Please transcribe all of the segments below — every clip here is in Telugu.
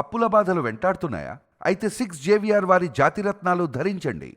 అప్పుల బాధలు వెంటాడుతున్నాయా? అయితే సిక్స్ జేవిఆర్ వారి జాతిరత్నాలు ధరించండి.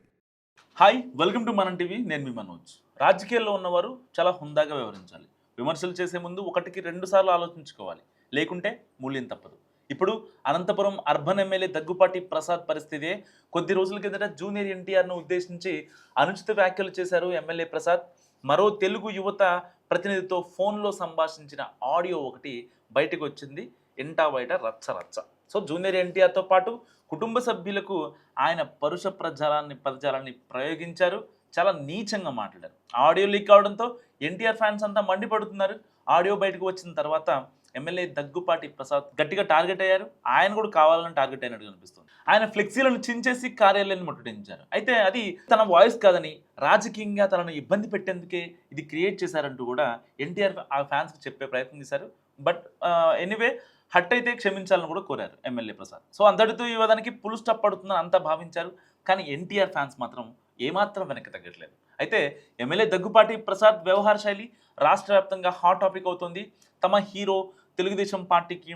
Hi welcome to Manam TV నేను మీ మనోజ్. రాజకీయాల్లో ఉన్నవారు చాలా హుందాగా వివరించాలి విమర్శలు చేసే ముందు ఒకటికి రెండు సార్లు ఆలోచించుకోవాలి. లేకుంటే మూల్యం తప్పదు. ఇప్పుడు అనంతపురం అర్బన్ ఎమ్మెల్యే దగ్గుపాటి ప్రసాద్ పరిస్థితే కొద్ది రోజుల కిందట జూనియర్ ఎన్టీఆర్ను ఉద్దేశించి అనుచిత వ్యాఖ్యలు చేశారు ఎమ్మెల్యే ప్రసాద్. మరో తెలుగు యువత ప్రతినిధితో ఫోన్లో సంభాషించిన ఆడియో ఒకటి బయటకు వచ్చింది. ఇంటా బయట రచ్చ రచ్చ. సో జూనియర్ ఎన్టీఆర్తో పాటు కుటుంబ సభ్యులకు ఆయన పరుష ప్రజాలాన్ని పదజాలాన్ని ప్రయోగించారు. చాలా నీచంగా మాట్లాడారు. ఆడియో లీక్ అవడంతో ఎన్టీఆర్ ఫ్యాన్స్ అంతా మండిపడుతున్నారు. ఆడియో బయటకు వచ్చిన తర్వాత ఎమ్మెల్యే దగ్గుపాటి ప్రసాద్ గట్టిగా టార్గెట్ అయ్యారు. ఆయన కూడా కావాలని టార్గెట్ అయినట్టు కనిపిస్తుంది. ఆయన ఫ్లెక్సీలను చించేసి కార్యాలయాన్ని ముట్టడించారు. అయితే అది తన వాయిస్ కాదని రాజకీయంగా తనను ఇబ్బంది పెట్టేందుకే ఇది క్రియేట్ చేశారంటూ కూడా ఎన్టీఆర్ ఆ ఫ్యాన్స్కి చెప్పే ప్రయత్నం చేశారు. బట్ ఎనీవే హట్ అయితే క్షమించాలని కూడా కోరారు ఎమ్మెల్యే ప్రసాద్. సో అందరితో ఈ పులు స్టప్ పడుతుందని అంతా భావించారు. కానీ ఎన్టీఆర్ ఫ్యాన్స్ మాత్రం ఏమాత్రం వెనక్కి తగ్గట్లేదు. అయితే ఎమ్మెల్యే దగ్గుపాటి ప్రసాద్ వ్యవహార శైలి రాష్ట్ర వ్యాప్తంగా హాట్ టాపిక్ అవుతుంది. తమ హీరో తెలుగుదేశం పార్టీకి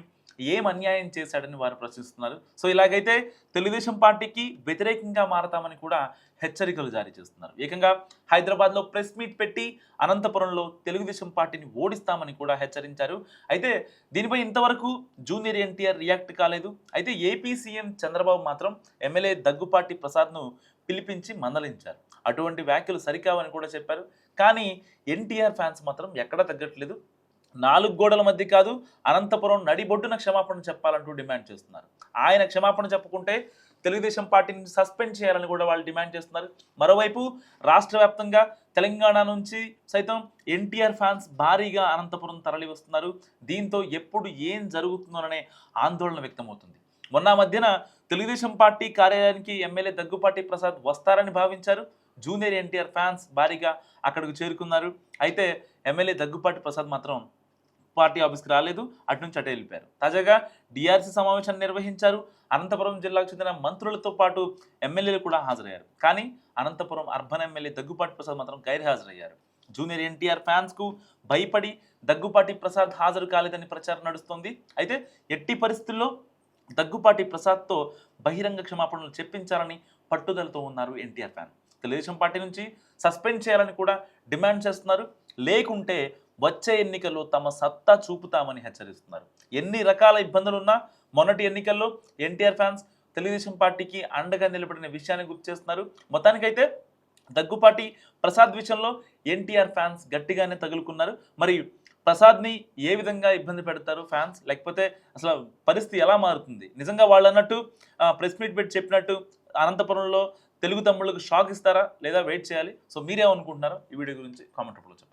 ఏం అన్యాయం చేశాడని వారు ప్రశ్నిస్తున్నారు. సో ఇలాగైతే తెలుగుదేశం పార్టీకి వ్యతిరేకంగా మారతామని కూడా హెచ్చరికలు జారీ చేస్తున్నారు. ఏకంగా హైదరాబాద్లో ప్రెస్ మీట్ పెట్టి అనంతపురంలో తెలుగుదేశం పార్టీని ఓడిస్తామని కూడా హెచ్చరించారు. అయితే దీనిపై ఇంతవరకు జూనియర్ ఎన్టీఆర్ రియాక్ట్ కాలేదు. అయితే ఏపీ సీఎం చంద్రబాబు మాత్రం ఎమ్మెల్యే దగ్గుపాటి ప్రసాద్ను పిలిపించి మందలించారు. అటువంటి వ్యాఖ్యలు సరికావని కూడా చెప్పారు. కానీ ఎన్టీఆర్ ఫ్యాన్స్ మాత్రం ఎక్కడా తగ్గట్లేదు. నాలుగు గోడల మధ్య కాదు అనంతపురం నడిబొడ్డున క్షమాపణ చెప్పాలంటూ డిమాండ్ చేస్తున్నారు. ఆయన క్షమాపణ చెప్పుకుంటే తెలుగుదేశం పార్టీని సస్పెండ్ చేయాలని కూడా వాళ్ళు డిమాండ్ చేస్తున్నారు. మరోవైపు రాష్ట్ర వ్యాప్తంగా తెలంగాణ నుంచి సైతం ఎన్టీఆర్ ఫ్యాన్స్ భారీగా అనంతపురం తరలి వస్తున్నారు దీంతో ఎప్పుడు ఏం జరుగుతుందోననే ఆందోళన వ్యక్తమవుతుంది. మొన్న మధ్యన తెలుగుదేశం పార్టీ కార్యాలయానికి ఎమ్మెల్యే దగ్గుపాటి ప్రసాద్ వస్తారని భావించారు. జూనియర్ ఎన్టీఆర్ ఫ్యాన్స్ భారీగా అక్కడికి చేరుకున్నారు. అయితే ఎమ్మెల్యే దగ్గుపాటి ప్రసాద్ మాత్రం పార్టీ ఆఫీస్కి రాలేదు అటు నుంచి అటే వెళ్ళిపోయారు. తాజాగా డిఆర్సీ సమావేశాన్ని నిర్వహించారు. అనంతపురం జిల్లాకు చెందిన మంత్రులతో పాటు ఎమ్మెల్యేలు కూడా హాజరయ్యారు. కానీ అనంతపురం అర్బన్ ఎమ్మెల్యే దగ్గుపాటి ప్రసాద్ మాత్రం గైర్హాజరయ్యారు. జూనియర్ ఎన్టీఆర్ ఫ్యాన్స్కు భయపడి దగ్గుపాటి ప్రసాద్ హాజరు కాలేదని ప్రచారం నడుస్తోంది. అయితే ఎట్టి పరిస్థితుల్లో దగ్గుపాటి ప్రసాద్తో బహిరంగ క్షమాపణలు చెప్పించాలని పట్టుదలతో ఉన్నారు ఎన్టీఆర్ ఫ్యాన్. తెలుగుదేశం పార్టీ నుంచి సస్పెండ్ చేయాలని కూడా డిమాండ్ చేస్తున్నారు. లేకుంటే వచ్చే ఎన్నికల్లో తమ సత్తా చూపుతామని హెచ్చరిస్తున్నారు. ఎన్ని రకాల ఇబ్బందులున్నా మొన్నటి ఎన్నికల్లో ఎన్టీఆర్ ఫ్యాన్స్ తెలుగుదేశం పార్టీకి అండగా నిలబడిన విషయాన్ని గుర్తు చేస్తున్నారు. మొత్తానికైతే దగ్గుపాటి ప్రసాద్ విషయంలో ఎన్టీఆర్ ఫ్యాన్స్ గట్టిగానే తగులుకున్నారు. మరి ప్రసాద్ని ఏ విధంగా ఇబ్బంది పెడతారు ఫ్యాన్స్? లేకపోతే అసలు పరిస్థితి ఎలా మారుతుంది? నిజంగా వాళ్ళు అన్నట్టు ప్రెస్ మీట్ పెట్టి చెప్పినట్టు అనంతపురంలో తెలుగు తమ్ముళ్ళకు షాక్ ఇస్తారా? లేదా వెయిట్ చేయాలి? సో మీరేమనుకుంటున్నారో ఈ వీడియో గురించి కామెంట్ రూపంలో చెప్పండి.